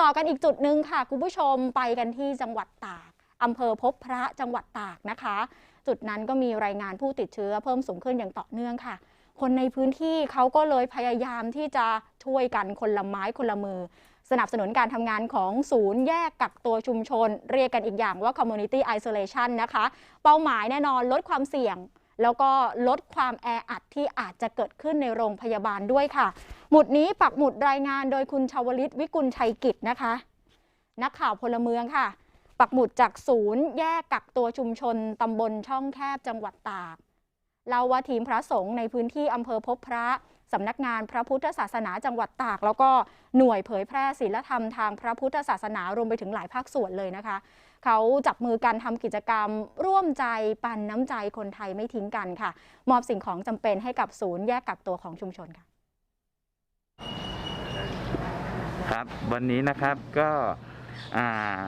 ต่อกันอีกจุดหนึ่งค่ะ คุณผู้ชมไปกันที่จังหวัดตากอำเภอพบพระจังหวัดตากนะคะ จุดนั้นก็มีรายงานผู้ติดเชื้อเพิ่มสูงขึ้นอย่างต่อเนื่องค่ะ คนในพื้นที่เขาก็เลยพยายามที่จะช่วยกันคนละไม้คนละมือ สนับสนุนการทำงานของศูนย์แยกกักตัวชุมชน เรียกกันอีกอย่างว่า community isolation นะคะ เป้าหมายแน่นอนลดความเสี่ยง แล้วก็ลดความแออัดที่อาจจะเกิดขึ้นในโรงพยาบาลด้วยค่ะ หมุดนี้ปักหมุดรายงานโดยคุณชาวลิตวิกุลชัยกิจนะคะ นักข่าวพลเมืองค่ะ ปักหมุดจากศูนย์แยกกักตัวชุมชนตำบลช่องแคบจังหวัดตากเล่าว่าทีมพระสงฆ์ในพื้นที่อำเภอพบพระ สำนักงานพระพุทธศาสนาจังหวัดตาก แล้วก็หน่วยเผยแพร่ศีลธรรมทางพระพุทธศาสนารวมไปถึงหลายภาคส่วนเลยนะคะ เขาจับมือกันทำกิจกรรม ร่วมใจปันน้ำใจคนไทยไม่ทิ้งกันค่ะ มอบสิ่งของจำเป็นให้กับศูนย์แยกกักตัวของชุมชนค่ะ ครับวันนี้นะครับก็อ่า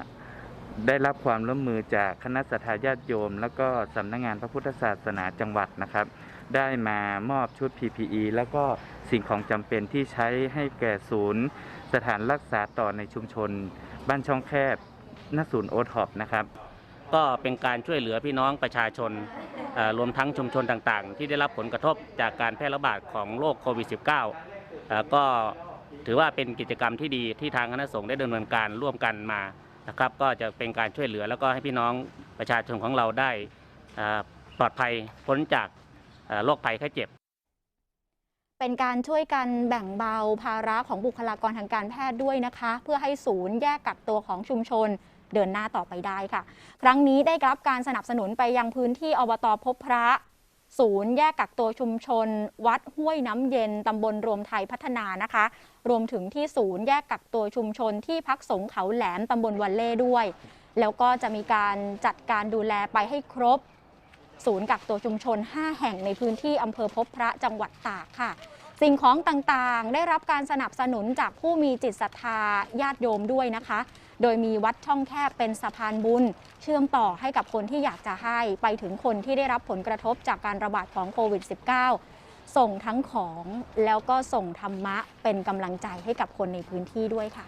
ได้รับความร่วมมือจากคณะสัตยาญาติโยม แล้วก็สำนักงานพระพุทธศาสนาจังหวัดนะครับ ได้มามอบชุด PPE แล้วก็สิ่งของจำเป็นที่ใช้ให้แก่ศูนย์ สถานรักษาต่อในชุมชน บ้านช่องแคบณศูนย์โอท็อปนะครับ ก็เป็นการช่วยเหลือพี่น้องประชาชนรวมทั้งชุมชนต่างๆ ที่ได้รับผลกระทบจากการแพร่ระบาดของโรคโควิด -19 ก็ถือว่าเป็นกิจกรรมที่ดีที่ทางคณะสงฆ์ได้ดำเนินการร่วมกันมา นะครับ ก็จะเป็นการช่วยเหลือแล้วก็ให้พี่น้องประชาชนของเราได้ปลอดภัยพ้นจากโรคภัยไข้เจ็บ เป็นการช่วยกันแบ่งเบาภาระของบุคลากรทางการแพทย์ด้วยนะคะ เพื่อให้ศูนย์แยกกักตัวของชุมชนเดินหน้าต่อไปได้ค่ะ ครั้งนี้ได้รับการสนับสนุนไปยังพื้นที่อบตพบพระ ศูนย์แยกกักตัวชุมชน วัดห้วยน้ำเย็นตำบลรวมไทยพัฒนานะคะ รวมถึงที่ศูนย์แยกกักตัวชุมชน ที่พักสงเขาแหลมตำบลวันเล่ด้วย แล้วก็จะมีการจัดการดูแลไปให้ครบ ศูนย์กักตัวชุมชน 5 แห่งในพื้นที่อำเภอพบพระจังหวัดตากค่ะ สิ่งของต่างๆ ได้รับการสนับสนุนจากผู้มีจิตศรัทธาญาติโยมด้วยนะคะ โดยมีวัดช่องแคบเป็นสะพานบุญ เชื่อมต่อให้กับคนที่อยากจะให้ไปถึงคนที่ได้รับผลกระทบจากการระบาดของโควิด -19 ส่งทั้งของแล้วก็ส่งธรรมะเป็นกำลังใจให้กับคนในพื้นที่ด้วยค่ะ